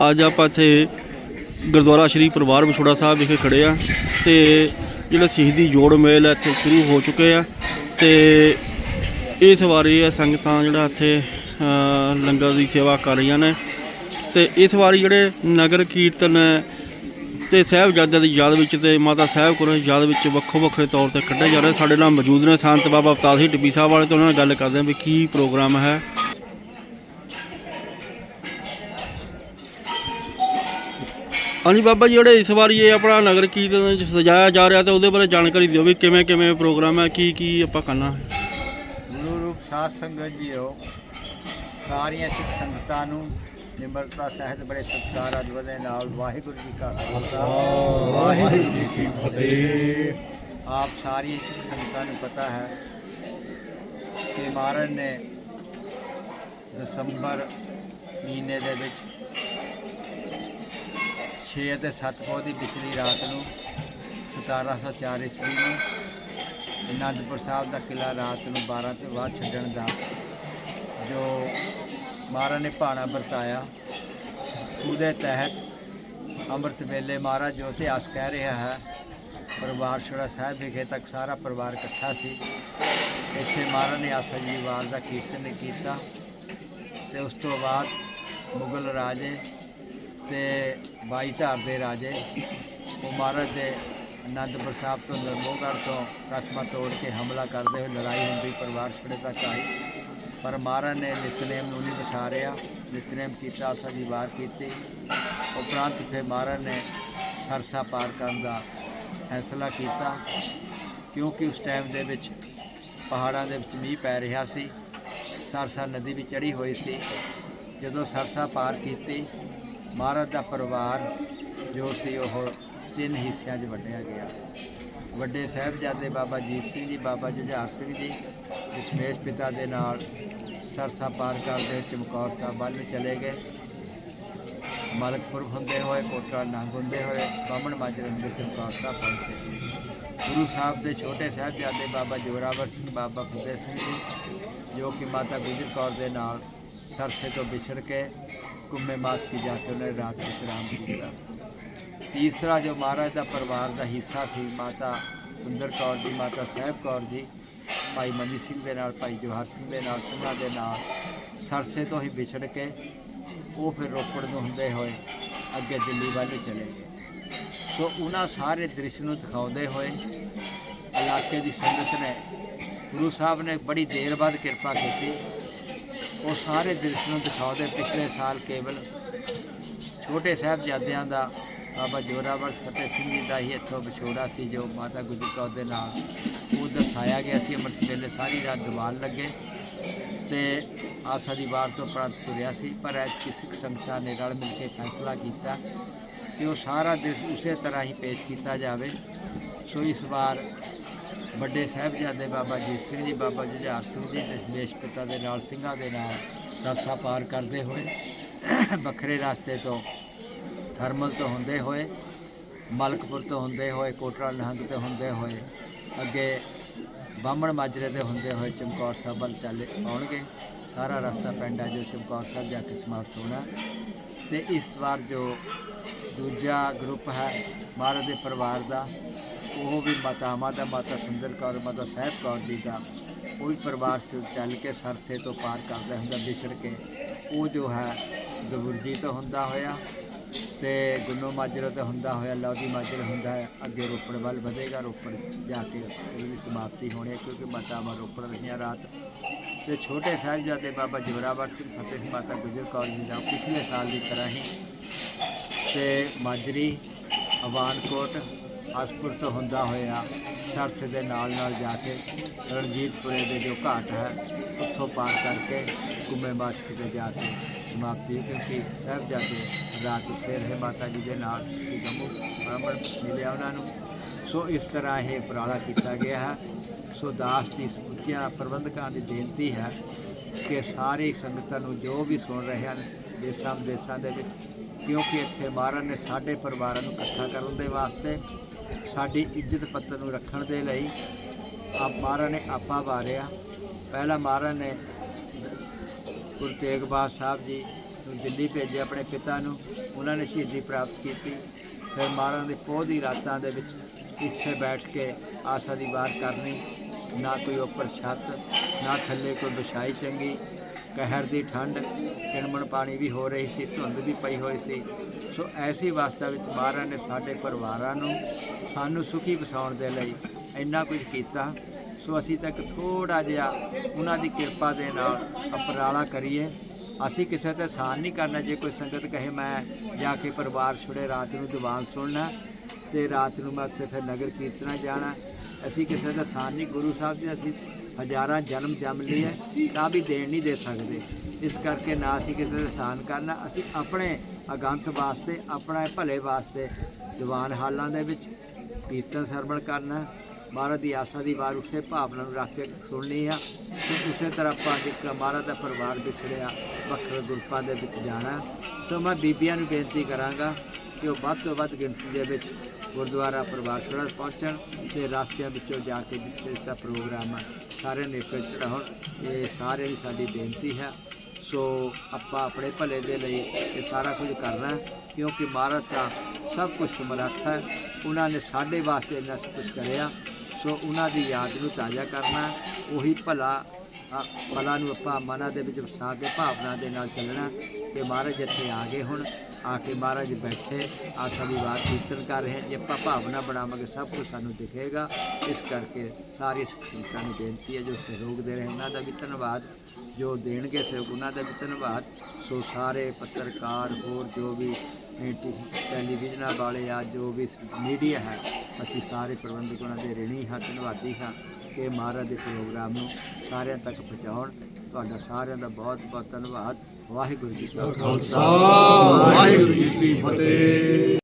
ਅੱਜ ਆਪਾਂ ਇੱਥੇ ਗੁਰਦੁਆਰਾ ਸ਼੍ਰੀ ਪਰਿਵਾਰ ਵਿਛੋੜਾ ਸਾਹਿਬ ਵਿਖੇ ਖੜੇ ਆ ਤੇ ਜਿਹੜਾ ਸ਼ਹੀਦੀ ਜੋੜ ਮੇਲ ਇੱਥੇ ਸ਼ੁਰੂ ਹੋ ਚੁੱਕੇ ਆ ਤੇ ਇਸ ਵਾਰੀ ਇਹ ਸੰਗਤਾਂ ਜਿਹੜਾ ਇੱਥੇ ਲੰਗਰ ਦੀ ਸੇਵਾ ਕਰ ਰਹੀਆਂ ਨੇ ਤੇ ਇਸ ਵਾਰੀ ਜਿਹੜੇ ਨਗਰ ਕੀਰਤਨ ਹੈ ਤੇ ਸਾਹਿਬਜ਼ਾਦਿਆਂ ਦੀ ਯਾਦ ਵਿੱਚ ਤੇ ਮਾਤਾ ਸਾਹਿਬ ਕੋਲ ਯਾਦ ਵਿੱਚ ਵੱਖੋ ਵੱਖਰੇ ਤੌਰ ਤੇ ਕੱਢੇ ਜਾ ਰਿਹਾ। ਸਾਡੇ ਨਾਲ ਮੌਜੂਦ ਨੇ ਸੰਤ ਬਾਬਾ ਅਵਤਾਰ ਸਿੰਘ ਟਿੱਬੀ ਸਾਹਿਬ ਵਾਲੇ ਤੋਂ ਉਹਨਾਂ ਨਾਲ ਗੱਲ ਕਰਦੇ ਹਾਂ ਵੀ ਕੀ ਪ੍ਰੋਗਰਾਮ ਹੈ। ਹਾਂਜੀ ਬਾਬਾ ਜੀ ਜਿਹੜੇ ਇਸ ਵਾਰੀ ਇਹ ਆਪਣਾ ਨਗਰ ਕੀਰਤਨ ਚ ਸਜਾਇਆ ਜਾ ਰਿਹਾ ਤੇ ਉਹਦੇ ਬਾਰੇ ਜਾਣਕਾਰੀ ਦਿਓ ਵੀ ਕਿਵੇਂ ਕਿਵੇਂ ਪ੍ਰੋਗਰਾਮ ਹੈ ਕੀ ਕੀ ਆਪਾਂ ਕਰਨਾ ਹੈ। ਗੁਰੂ ਰੂਪ ਸਾਧ ਸੰਗਤ ਜੀਓ ਸਾਰੀਆਂ ਸਿੱਖ ਸੰਗਤਾਂ ਨੂੰ ਨਿਮਰਤਾ ਸਹਿਤ ਬੜੇ ਸਤਿਕਾਰ ਅਦਬ ਦੇ ਨਾਲ ਵਾਹਿਗੁਰੂ ਜੀ ਕਾ ਖਾਲਸਾ। ਵਾਹਿਗੁਰੂ ਜੀ ਕੀ ਫਤਿਹ। ਆਪ ਸਾਰੀਆਂ ਸਿੱਖ ਸੰਗਤਾਂ ਨੂੰ ਪਤਾ ਹੈ ਕਿ ਮਹਾਰਾਜ ਨੇ ਦਸੰਬਰ ਮਹੀਨੇ ਦੇ ਵਿੱਚ 6 ਅਤੇ 7 ਪੋਹ ਦੀ ਪਿਛਲੀ ਰਾਤ ਨੂੰ 1704 ਈਸਵੀ ਨੂੰ, ਅਨੰਦਪੁਰ ਸਾਹਿਬ ਦਾ ਕਿਲਾ ਰਾਤ ਨੂੰ 12 ਤੋਂ ਬਾਅਦ ਛੱਡਣ ਦਾ, ਜੋ ਮਹਾਰਾਜ ਨੇ ਭਾਣਾ ਵਰਤਾਇਆ। ਉਹਦੇ ਤਹਿਤ ਅੰਮ੍ਰਿਤ ਵੇਲੇ ਮਹਾਰਾਜ ਜੋ ਇਤਿਹਾਸ ਕਹਿ ਰਿਹਾ ਹੈ, ਪਰਿਵਾਰ ਛੋੜਾ ਸਾਹਿਬ ਵਿਖੇ ਤੱਕ ਸਾਰਾ ਪਰਿਵਾਰ ਇਕੱਠਾ ਸੀ। ਇੱਥੇ ਮਹਾਰਾਜ ਨੇ ਆਸਾ ਜੀ ਵਾਰ ਦਾ ਕੀਰਤਨ ਕੀਤਾ ਤੇ ਉਸ ਤੋਂ ਬਾਅਦ ਮੁਗਲ ਰਾਜੇ ਤੇ ਬਾਈ ਧਾਰ ਦੇ ਰਾਜੇ ਉਹ ਮਹਾਰਾਜ ਦੇ ਅਨੰਦਪੁਰ ਸਾਹਿਬ ਤੋਂ ਨਰਮੋਗੜ੍ਹ ਤੋਂ ਕਸਬਾ ਤੋੜ ਕੇ ਹਮਲਾ ਕਰਦੇ ਹੋਏ ਲੜਾਈ ਹੁੰਦੀ ਪਰਿਵਾਰ ਛੜੇ ਤੱਕ ਆਈ ਪਰ ਮਹਾਰਾਜ ਨੇ ਨਿਤਨੇਮ ਨੂੰ ਨਹੀਂ ਵਿਸਾਰਿਆ। ਨਿਤਨੇਮ ਕੀਤਾ, ਆਸਾ ਦੀ ਵਾਰ ਕੀਤੀ। ਉਪਰੰਤ ਫਿਰ ਮਹਾਰਾਜ ਨੇ ਸਰਸਾ ਪਾਰ ਕਰਨ ਦਾ ਫੈਸਲਾ ਕੀਤਾ। ਕਿਉਂਕਿ ਉਸ ਟਾਈਮ ਦੇ ਵਿੱਚ ਪਹਾੜਾਂ ਦੇ ਵਿੱਚ ਮੀਂਹ ਪੈ ਰਿਹਾ ਸੀ। ਸਰਸਾ ਨਦੀ ਵੀ ਚੜੀ ਹੋਈ ਸੀ। ਜਦੋਂ ਸਰਸਾ ਪਾਰ ਕੀਤੀ ਮਹਾਰਾਜ ਦਾ ਪਰਿਵਾਰ ਜੋ ਸੀ ਉਹ ਤਿੰਨ ਹਿੱਸਿਆਂ 'ਚ ਵੰਡਿਆ ਗਿਆ। ਵੱਡੇ ਸਾਹਿਬਜ਼ਾਦੇ ਬਾਬਾ ਜੀਤ ਸਿੰਘ ਜੀ, ਬਾਬਾ ਜੁਝਾਰ ਸਿੰਘ ਜੀ, ਦਸ਼ਮੇਸ਼ ਪਿਤਾ ਦੇ ਨਾਲ ਸਰਸਾ ਪਾਰ ਕਰਦੇ ਚਮਕੌਰ ਸਾਹਿਬ ਵੱਲ ਚਲੇ ਗਏ। ਮਲਕਪੁਰ ਹੁੰਦੇ ਹੋਏ ਕੋਟਾ ਨੰਗ ਹੁੰਦੇ ਹੋਏ, ਬਾਹਮਣ ਮਾਜਰੇ ਹੁੰਦੇ ਚਮਕੌਰ ਸਾਹਿਬ ਪਹੁੰਚੇ। ਗੁਰੂ ਸਾਹਿਬ ਦੇ ਛੋਟੇ ਸਾਹਿਬਜ਼ਾਦੇ ਬਾਬਾ ਜੋਰਾਵਰ ਸਿੰਘ, ਬਾਬਾ ਫਤਿਹ ਸਿੰਘ ਜੀ, ਜੋ ਕਿ ਮਾਤਾ ਗੁਜਰ ਕੌਰ ਦੇ ਨਾਲ ਸਰਸੇ ਤੋਂ ਵਿਛੜ ਕੇ ਕੁੰਮੇ ਮਾਸ ਕੀ ਜਾ ਕੇ ਉਹਨੇ ਰਾਤ ਵਿਸ਼ਰਾਮ ਕੀਤਾ ਤੀਸਰਾ ਜੋ ਮਹਾਰਾਜ ਦਾ ਪਰਿਵਾਰ ਦਾ ਹਿੱਸਾ ਸੀ, ਮਾਤਾ ਸੁੰਦਰ ਕੌਰ ਜੀ, ਮਾਤਾ ਸਾਹਿਬ ਕੌਰ ਜੀ, ਭਾਈ ਮਨੀ ਸਿੰਘ ਦੇ ਨਾਲ, ਭਾਈ ਜਵਾਹਰ ਸਿੰਘ ਦੇ ਨਾਲ ਸਿੰਘਾਂ ਦੇ ਨਾਲ ਸਰਸੇ ਤੋਂ ਹੀ ਵਿਛੜ ਕੇ ਉਹ ਫਿਰ ਰੋਪੜ ਨੂੰ ਹੁੰਦੇ ਹੋਏ ਅੱਗੇ ਦਿੱਲੀ ਵੱਲ ਚਲੇ ਗਏ। ਸੋ ਉਹਨਾਂ ਸਾਰੇ ਦ੍ਰਿਸ਼ ਨੂੰ ਦਿਖਾਉਂਦੇ ਹੋਏ ਇਲਾਕੇ ਦੀ ਸੰਗਤ ਨੇ ਗੁਰੂ ਸਾਹਿਬ ਨੇ ਬੜੀ ਦੇਰ ਬਾਅਦ ਕਿਰਪਾ ਕੀਤੀ। ਉਹ ਸਾਰੇ ਦ੍ਰਿਸ਼ ਨੂੰ ਦਿਖਾਉਂਦੇ ਪਿਛਲੇ ਸਾਲ ਕੇਵਲ ਛੋਟੇ ਸਾਹਿਬਜ਼ਾਦਿਆਂ ਦਾ ਬਾਬਾ ਜੋਰਾਵਰ ਫਤਿਹ ਸਿੰਘ ਜੀ ਦਾ ਹੀ ਇੱਥੋਂ ਵਿਛੋੜਾ ਸੀ, ਜੋ ਮਾਤਾ ਗੁਜਰ ਕੌਰ ਦੇ ਨਾਲ ਉਹ ਦਰਸਾਇਆ ਗਿਆ ਸੀ। ਅੰਮ੍ਰਿਤ ਵੇਲੇ ਸਾਰੀ ਰਾਤ ਦੀਵਾਨ ਲੱਗੇ ਤੇ ਆਸਾ ਦੀ ਵਾਰ ਤੋਂ ਪ੍ਰਾਂਤ ਤੁਰਿਆ ਸੀ, ਪਰ ਐਤਕੀ ਸਿੱਖ ਸੰਗਤਾਂ ਨੇ ਰਲ ਮਿਲ ਕੇ ਫੈਸਲਾ ਕੀਤਾ ਕਿ ਉਹ ਸਾਰਾ ਦਿਨ ਉਸੇ ਤਰ੍ਹਾਂ ਹੀ ਪੇਸ਼ ਕੀਤਾ ਜਾਵੇ। ਸੋ ਇਸ ਵਾਰ ਵੱਡੇ ਸਾਹਿਬਜ਼ਾਦੇ ਬਾਬਾ ਜੀਤ ਸਿੰਘ ਜੀ, ਬਾਬਾ ਜੁਝਾਰ ਸਿੰਘ ਜੀ ਤੇ ਦੇਸ਼ ਪਿਤਾ ਦੇ ਨਾਲ, ਸਿੰਘਾਂ ਦੇ ਨਾਲ ਸਰਸਾ ਪਾਰ ਕਰਦੇ ਹੋਏ, ਵੱਖਰੇ ਰਸਤੇ ਤੋਂ, ਥਰਮਲ ਤੋਂ ਹੁੰਦੇ ਹੋਏ, ਮਲਕਪੁਰ ਤੋਂ ਹੁੰਦੇ ਹੋਏ ਕੋਟਰਾ ਨਹੰਗ ਤੋਂ ਹੁੰਦੇ ਹੋਏ, ਅੱਗੇ ਬਾਹਮਣ ਮਾਜਰੇ ਦੇ ਹੁੰਦੇ ਹੋਏ ਚਮਕੌਰ ਸਾਹਿਬ ਵੱਲ ਚੱਲੇ ਆਉਣਗੇ। ਸਾਰਾ ਰਸਤਾ ਪਿੰਡ ਹੈ ਜੋ ਚਮਕੌਰ ਸਾਹਿਬ ਜਾ ਕੇ ਸਮਾਪਤ ਹੋਣਾ। ਤੇ ਇਸ ਵਾਰ ਜੋ ਦੂਜਾ ਗਰੁੱਪ ਹੈ ਮਹਾਰਾਜ ਦੇ ਪਰਿਵਾਰ ਦਾ ਉਹ ਵੀ ਮਾਤਾਵਾਂ ਦਾ ਮਾਤਾ ਸੁੰਦਰ ਕੌਰ, ਮਾਤਾ ਸਾਹਿਬ ਕੌਰ ਜੀ ਦਾ ਉਹ ਵੀ ਪਰਿਵਾਰ ਸੇ ਚੱਲ ਕੇ ਸਰਸੇ ਤੋਂ ਪਾਰ ਕਰਦਾ ਹੁੰਦਾ, ਵਿਛੜ ਕੇ। ਉਹ ਜੋ ਹੈ ਦਬੁਰਜੀ ਤੋਂ ਹੁੰਦਾ ਹੋਇਆ ਤੇ ਗੁੰਨੋ ਮਾਜਰੇ ਤੋਂ ਹੁੰਦਾ ਹੋਇਆ ਲੌਦੀ ਮਾਜਰੇ ਹੁੰਦਾ ਹੈ। ਅੱਗੇ ਰੋਪੜ ਵੱਲ ਵਧੇਗਾ, ਰੋਪੜ ਜਾ ਕੇ ਉਹਦੀ ਸਮਾਪਤੀ ਹੋਣੀ ਹੈ, ਕਿਉਂਕਿ ਮਾਤਾ ਮਾਤਾਵਾਂ ਰੋਪੜ ਰਹੀਆਂ ਰਾਤ। ਤੇ ਛੋਟੇ ਸਾਹਿਬਜ਼ਾਦੇ ਬਾਬਾ ਜੋਰਾਵਰ ਸਿੰਘ ਫਤਿਹ ਮਾਤਾ ਗੁਜਰ ਕੌਰ ਜੀ ਦਾ ਪਿਛਲੇ ਸਾਲ ਦੀ ਤਰ੍ਹਾਂ ਹੀ ਤੇ ਮਾਜਰੀ, ਅਵਾਨਕੋਟ ਹਸਪੁਰ ਹੁੰਦਾ ਹੋਇਆ, ਸਰਸੇ ਦੇ ਨਾਲ ਨਾਲ ਜਾ ਕੇ ਰਣਜੀਤਪੁਰੇ ਦੇ ਜੋ ਘਾਟ ਹੈ, ਉੱਥੋਂ ਪਾਰ ਕਰਕੇ ਕੁੰਮੇ ਮਾਸਕ ਤੇ ਜਾ ਕੇ ਸਮਾਪਤੀ ਕਿਉਂਕਿ ਸਾਹਿਬਜ਼ਾਦੇ ਰਾਤ ਉੱਥੇ ਰਹੇ, ਮਾਤਾ ਜੀ ਦੇ ਨਾਲ ਸ੍ਰੀ ਗੰਮੂ ਬ੍ਰਾਹਮਣ ਮਿਲਿਆ ਉਹਨਾਂ ਨੂੰ। ਸੋ ਇਸ ਤਰ੍ਹਾਂ ਇਹ ਉਪਰਾਲਾ ਕੀਤਾ ਗਿਆ ਹੈ। ਸੋ ਦਾਸ ਦੀ ਸਮੁੱਚੀਆਂ ਪ੍ਰਬੰਧਕਾਂ ਦੀ ਬੇਨਤੀ ਹੈ ਕਿ ਸਾਰੀ ਸੰਗਤਾਂ ਨੂੰ ਜੋ ਵੀ ਸੁਣ ਰਹੇ ਹਨ ਦੇਸਾਂ ਵਿਦੇਸਾਂ ਦੇ ਵਿੱਚ, ਕਿਉਂਕਿ ਇੱਥੇ ਮਹਾਰਾਜ ਨੇ ਸਾਡੇ ਪਰਿਵਾਰਾਂ ਨੂੰ ਇਕੱਠਾ ਕਰਨ ਦੇ ਵਾਸਤੇ ਸਾਡੀ ਇੱਜ਼ਤ ਪੱਤਰ ਨੂੰ ਰੱਖਣ ਦੇ ਲਈ ਆਪ ਮਹਾਰਾਜ ਨੇ ਆਪਾ ਵਾਰਿਆ। ਪਹਿਲਾ ਮਹਾਰਾਜ ਨੇ ਗੁਰੂ ਤੇਗ ਬਹਾਦਰ ਸਾਹਿਬ ਜੀ ਨੂੰ ਦਿੱਲੀ ਭੇਜਿਆ ਆਪਣੇ ਪਿਤਾ ਨੂੰ। ਉਹਨਾਂ ਨੇ ਸ਼ਹੀਦੀ ਪ੍ਰਾਪਤ ਕੀਤੀ। ਫਿਰ ਮਾਰਾਂ ਦੇ ਪੋਹ ਦੀ ਰਾਤਾਂ ਦੇ ਵਿੱਚ ਇੱਥੇ ਬੈਠ ਕੇ ਆਸਾ ਦੀ ਵਾਰ ਕਰਨੀ। ਨਾ ਕੋਈ ਉੱਪਰ ਛੱਤ, ਨਾ ਥੱਲੇ ਕੋਈ ਵਿਛਾਈ ਚੰਗੀ। ਕਹਿਰ ਦੀ ਠੰਡ ਕਿਣਮਣ ਪਾਣੀ ਵੀ ਹੋ ਰਹੀ ਸੀ, ਧੁੰਦ ਵੀ ਪਈ ਹੋਈ ਸੀ। ਸੋ ਐਸੀ ਅਵਸਥਾ ਵਿੱਚ ਮਹਾਰਾਜ ਨੇ ਸਾਡੇ ਪਰਿਵਾਰਾਂ ਨੂੰ ਸਾਨੂੰ ਸੁਖੀ ਵਸਾਉਣ ਦੇ ਲਈ ਇੰਨਾ ਕੁਝ ਕੀਤਾ। ਸੋ ਅਸੀਂ ਤੱਕ ਥੋੜਾ ਜਿਹਾ ਉਹਨਾਂ ਦੀ ਕਿਰਪਾ ਦੇ ਨਾਲ ਅਪਰਾਲਾ ਕਰੀਏ। ਅਸੀਂ ਕਿਸੇ ਤੇ ਆਸਾਨ ਨਹੀਂ ਕਰਨਾ, ਜੇ ਕੋਈ ਸੰਗਤ ਕਹੇ ਮੈਂ ਜਾ ਕੇ ਪਰਿਵਾਰ ਛੁੜੇ, ਰਾਤ ਨੂੰ ਦੀਵਾਨ ਸੁਣਨਾ, ਤੇ ਰਾਤ ਨੂੰ ਮੈਂ ਉੱਥੇ ਫਿਰ ਨਗਰ ਕੀਰਤਨਾ ਜਾਣਾ। ਅਸੀਂ ਕਿਸੇ ਦਾ ਆਸਾਨ ਨਹੀਂ, ਗੁਰੂ ਸਾਹਿਬ ਦੇ ਅਸੀਂ ਹਜ਼ਾਰਾਂ ਜਨਮ ਜੰਮ ਹੈ, ਤਾਂ ਵੀ ਦੇਣ ਨਹੀਂ ਦੇ ਸਕਦੇ। ਇਸ ਕਰਕੇ ਨਾ ਅਸੀਂ ਕਿਸੇ ਦਾ ਆਸਾਨ ਕਰਨਾ, ਅਸੀਂ ਆਪਣੇ ਅਗੰਤ ਵਾਸਤੇ, ਆਪਣਾ ਭਲੇ ਵਾਸਤੇ ਦੀਵਾਨ ਹਾਲਾਂ ਦੇ ਵਿੱਚ ਕੀਰਤਨ ਸਰਵਣ ਕਰਨਾ ਮਹਾਰਾਜ ਦੀ ਆਸਾ ਦੀ ਵਾਰ ਉਸੇ ਭਾਵਨਾ ਨੂੰ ਰੱਖ ਕੇ ਸੁਣਨੀ ਆ ਤੇ ਉਸੇ ਤਰ੍ਹਾਂ ਆਪਾਂ ਜਿੱਕ ਮਹਾਰਾਜ ਦਾ ਪਰਿਵਾਰ ਵਿਛੜਿਆ, ਵੱਖਰੇ ਗਰੁੱਪਾਂ ਦੇ ਵਿੱਚ ਜਾਣਾ ਸੋ ਮੈਂ ਬੀਬੀਆਂ ਨੂੰ ਬੇਨਤੀ ਕਰਾਂਗਾ ਕਿ ਉਹ ਵੱਧ ਤੋਂ ਵੱਧ ਗਿਣਤੀ ਦੇ ਵਿੱਚ ਗੁਰਦੁਆਰਾ ਪਰਿਵਾਰ ਛੜਨ ਪਹੁੰਚਣ ਤੇ ਰਸਤਿਆਂ ਵਿੱਚੋਂ ਜਾ ਕੇ ਜਿੱਥੇ ਦਾ ਪ੍ਰੋਗਰਾਮ ਆ, ਸਾਰੇ ਨੇਪੇ ਚੜਾਉਣ ਇਹ ਸਾਰਿਆਂ ਦੀ ਸਾਡੀ ਬੇਨਤੀ ਹੈ। ਸੋ ਆਪਾਂ ਆਪਣੇ ਭਲੇ ਦੇ ਲਈ ਇਹ ਸਾਰਾ ਕੁਝ ਕਰਨਾ ਕਿਉਂਕਿ ਮਹਾਰਾਜ ਤਾਂ ਸਭ ਕੁਝ ਸਮਰੱਥ ਹੈ। ਉਹਨਾਂ ਨੇ ਸਾਡੇ ਵਾਸਤੇ ਇੰਨਾ ਸਭ ਕੁਝ ਕਰਿਆ। ਸੋ ਉਹਨਾਂ ਦੀ ਯਾਦ ਨੂੰ ਤਾਜ਼ਾ ਕਰਨਾ ਉਹੀ ਭਲਾ ਕਲਾ ਨੂੰ ਆਪਾਂ ਮਨਾਂ ਦੇ ਵਿੱਚ ਵਸਾ ਕੇ ਭਾਵਨਾ ਦੇ ਨਾਲ ਚੱਲਣਾ ਕਿ ਮਹਾਰਾਜ ਇੱਥੇ ਆ ਗਏ ਹੁਣ, ਆ ਕੇ ਮਹਾਰਾਜ ਬੈਠੇ ਆਸਾ ਦੀ ਬਾਤ ਕੀਰਤਨ ਕਰ ਰਹੇ ਜੇ ਆਪਾਂ ਭਾਵਨਾ ਬਣਾਵਾਂਗੇ, ਸਭ ਕੁਝ ਸਾਨੂੰ ਦਿਖੇਗਾ। ਇਸ ਕਰਕੇ ਸਾਰੇ ਸੰਗਤਾਂ ਨੂੰ ਬੇਨਤੀ ਹੈ ਜੋ ਸਹਿਯੋਗ ਦੇ ਰਹੇ, ਉਹਨਾਂ ਦਾ ਵੀ ਧੰਨਵਾਦ। ਜੋ ਦੇਣਗੇ ਸਹਿਯੋਗ, ਉਹਨਾਂ ਦਾ ਵੀ ਧੰਨਵਾਦ। ਸੋ ਸਾਰੇ ਪੱਤਰਕਾਰ ਹੋਰ ਜੋ ਵੀ ਟੈਲੀਵਿਜ਼ਨਾਂ ਵਾਲੇ ਆ, ਜੋ ਵੀ ਮੀਡੀਆ ਹੈ, ਅਸੀਂ ਸਾਰੇ ਪ੍ਰਬੰਧਕ ਉਹਨਾਂ ਦੇ ਰਿਣੀ ਹਾਂ, ਧੰਨਵਾਦੀ ਹਾਂ। ਕਿ ਮਹਾਰਾਜ ਦੇ ਪ੍ਰੋਗਰਾਮ ਨੂੰ ਸਾਰਿਆਂ ਤੱਕ ਪਹੁੰਚਾਉਣ। ਤੁਹਾਡਾ ਸਾਰਿਆਂ ਦਾ ਬਹੁਤ ਬਹੁਤ ਧੰਨਵਾਦ। ਵਾਹਿਗੁਰੂ ਜੀ ਕਾ ਖਾਲਸਾ। ਵਾਹਿਗੁਰੂ ਜੀ ਕੀ ਫਤਿਹ।